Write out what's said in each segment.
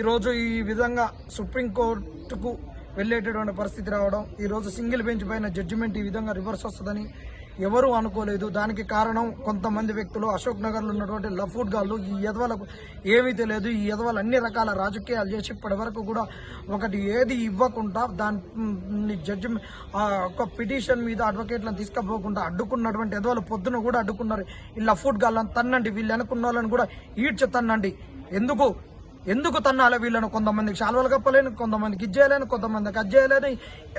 ఈరోజు ఈ విధంగా సుప్రీంకోర్టుకు వెళ్ళేటటువంటి పరిస్థితి రావడం ఈరోజు సింగిల్ బెంచ్ పైన జడ్జిమెంట్ ఈ విధంగా రివర్స్ వస్తుందని ఎవరూ అనుకోలేదు. దానికి కారణం కొంతమంది వ్యక్తులు అశోక్ నగర్లో ఉన్నటువంటి లఫూడ్ గాళ్ళు ఈ యదవలకు ఏమీ తెలియదు. ఈ యదవలు అన్ని రకాల రాజకీయాలు చేసి ఇప్పటి వరకు కూడా ఒకటి ఏది ఇవ్వకుండా దాన్ని జడ్జి ఒక పిటిషన్ మీద అడ్వకేట్లను తీసుకుపోకుండా అడ్డుకున్నటువంటి యదవలు పొద్దున కూడా అడ్డుకున్నారు. ఈ లఫూడ్ గాళ్ళని తన్నండి వీళ్ళు అనుకున్న వాళ్ళని కూడా ఈడ్చి తన్నండి. ఎందుకు? ఎందుకు తన్నాలి వీళ్ళను కొంతమందికి శాల్వలు కప్పలేని కొంతమందికి ఇచ్చేయలేని కొంతమందికి అజ్జేయలేని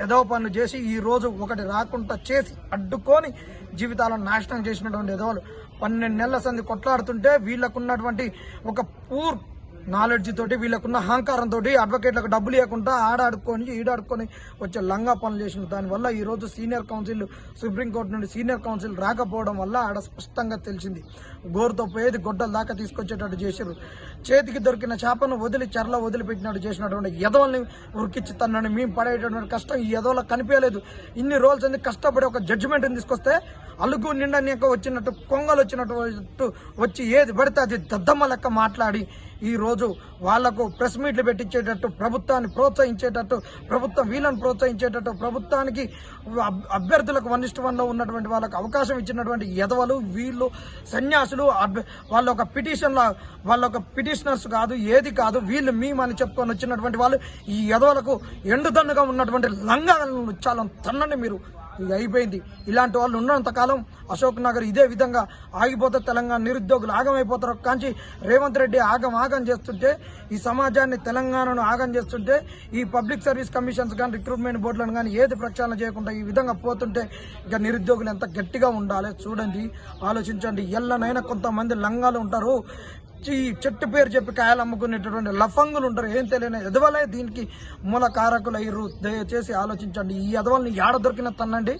ఏదో పనులు చేసి ఈ రోజు ఒకటి రాకుండా చేసి అడ్డుకొని జీవితాలను నాశనం చేసినటువంటి ఎదవలు పన్నెండు నెలల సంది కొట్లాడుతుంటే వీళ్ళకున్నటువంటి ఒక పూర్ నాలెడ్జ్ తోటి వీళ్ళకున్న అహంకారం తోటి అడ్వకేట్లకు డబ్బులు ఇవ్వకుండా ఆడాడుకొని ఈడాడుకొని వచ్చే లంగా పనులు చేసిన దానివల్ల ఈరోజు సీనియర్ కౌన్సిల్ సుప్రీంకోర్టు నుండి సీనియర్ కౌన్సిల్ రాకపోవడం వల్ల ఆడ స్పష్టంగా తెలిసింది. గోరుతో పోయేది గొడ్డల దాకా తీసుకొచ్చేటట్టు చేశారు చేతికి దొరికిన చేపను వదిలి చెరల వదిలిపెట్టినట్టు చేసినటువంటి ఎదవల్ని ఉరికిచ్చి తనని మేము పడేటటువంటి కష్టం ఈ ఎదవలకు కనిపించలేదు. ఇన్ని రోజులు అంది కష్టపడి ఒక జడ్జిమెంట్ని తీసుకొస్తే అలుగు నిండా నీక వచ్చినట్టు కొంగలు వచ్చినట్టు వచ్చి ఏది పడితే అది దద్దమ్మ లెక్క మాట్లాడి ఈ రోజు వాళ్ళకు ప్రెస్ మీట్లు పెట్టించేటట్టు ప్రభుత్వాన్ని ప్రోత్సహించేటట్టు ప్రభుత్వం వీళ్ళని ప్రోత్సహించేటట్టు ప్రభుత్వానికి అభ్యర్థులకు వన్ ఇస్ట్ ఉన్నటువంటి వాళ్ళకు అవకాశం ఇచ్చినటువంటి ఎదవలు వీళ్ళు సన్యాసులు అభ్య- వాళ్ళ ఒక పిటిషన్ల వాళ్ళ ఒక పిటిషనర్స్ కాదు ఏది కాదు వీళ్ళు మేమని చెప్పుకొని వచ్చినటువంటి వాళ్ళు ఈ ఎదవలకు ఎండుదన్నుగా ఉన్నటువంటి లంగాలను చాలా తన్నండి మీరు ఇది అయిపోయింది. ఇలాంటి వాళ్ళు ఉన్నంత కాలం అశోక్ నగర్ ఇదే విధంగా ఆగిపోతే తెలంగాణ నిరుద్యోగులు ఆగమైపోతారు. కాంచి రేవంత్ రెడ్డి ఆగం ఆగం చేస్తుంటే ఈ సమాజాన్ని తెలంగాణను ఆగం చేస్తుంటే ఈ పబ్లిక్ సర్వీస్ కమిషన్స్ కానీ రిక్రూట్మెంట్ బోర్డులను కానీ ఏది ప్రక్షాళన చేయకుండా ఈ విధంగా పోతుంటే ఇక నిరుద్యోగులు ఎంత గట్టిగా ఉండాలి చూడండి ఆలోచించండి. ఎల్లనైనా కొంతమంది లంగాలు ఉంటారు. ఈ చెట్టు పేరు చెప్పి కాయలు అమ్ముకునేటటువంటి లఫంగులు ఉంటారు. ఏం తెలియని ఎదవలే దీనికి మూల కారకులు అయ్యారు దయచేసి ఆలోచించండి. ఈ ఎదవల్ని ఏడ దొరికిన తనండి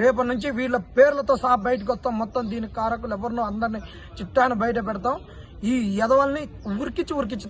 రేపటి నుంచి వీళ్ళ పేర్లతో సహా బయటకు వస్తాం. మొత్తం దీని కారకులు ఎవరినో అందరినీ చిట్టాన్ని బయట పెడతాం. ఈ ఎదవల్ని ఉరికిచ్చి ఉరికిచ్చి